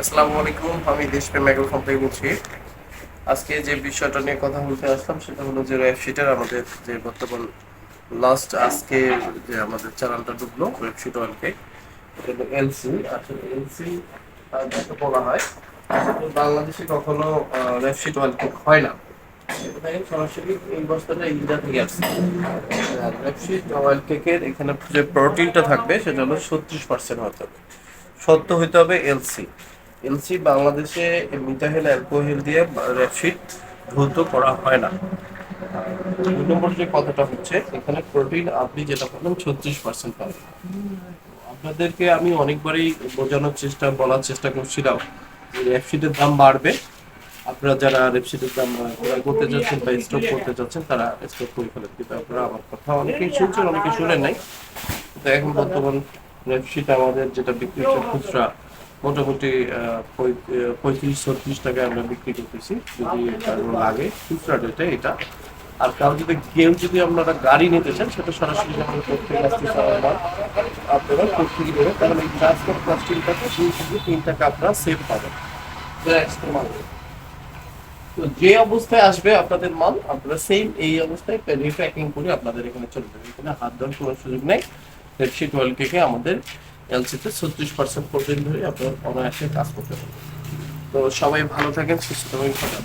আসসালামু আলাইকুম, আমি দেশপ্রেম এগ্রোফার্ম থেকে বলছি। আজকে যে বিষয়টা নিয়ে কথা বলতে আসলাম সেটা হলো যে ওয়েবশিটের আমাদের যে বর্তমান লাস্ট আজকে যে আমাদের চালানটা ডুবলো ওয়েবশিট ওয়ানকে এলসি আসলে এলসি যাকে বলা হয় বাংলাদেশে কখনো ওয়েবশিট ওয়ানকে হয় না। সরাসরি এই বস্তাটা ইন্ডিয়া থেকে আসছে। কেকের এখানে যে প্রোটিনটা থাকবে, সেটা হলো ছত্রিশ পার্সেন্ট হতে হবে। সত্য হইতে হবে এলসি এলসি বাংলাদেশে মিথাইল অ্যালকোহল দিয়ে রেপশিট দ্রুত করা হয় না। দুই নম্বর যে কথাটা হচ্ছে, এখানে প্রোটিন আপনি যেটা বললেন ছত্রিশ পার্সেন্ট পাবেন। আপনাদেরকে আমি অনেকবারই বোঝানোর চেষ্টা, বলার চেষ্টা করছিলাম যে রেপশিটের দাম বাড়বে। আপনারা যারা রেপশিটের দাম করতে যাচ্ছেন বা স্টক করতে যাচ্ছেন, তারা স্টক করে ফেলেন। কিন্তু আপনারা আমার কথা অনেকেই শুনছেন অনেকে শুনেন নাই। তো এখন বর্তমান রেপশিট আমাদের যেটা বিক্রি হচ্ছে খুচরা মোটামুটি পঁয়ত্রিশ, ছত্রিশ টাকায় আমরা বিক্রি করতেছি, যদি লাগে। খুচরা রেটে এটা। আর কারও যদি, কেউ যদি আপনারা গাড়ি নিতে চান, সেটা সরাসরি যখন প্রত্যেক আপনারা তাহলে এই ট্রান্সপোর্ট প্লাস্টিকটাতে দুই থেকে তিন টাকা আপনারা সেভ পাবেন। তো যে অবস্থায় আসবে আপনাদের মাল, আপনারা সেম এই অবস্থায় রিপ্যাকিং করে আপনাদের এখানে চলে যাবে এখানে হাত দেওয়ার কোনো সুযোগ নেই। রেডশিট ওয়েল কেকে আমাদের এলসিতে ছত্রিশ পার্সেন্ট পর্যন্ত ধরে আপনার অনায়াসে কাজ করতে পারবেন তো সবাই ভালো থাকেন, সুস্থ থাকেন।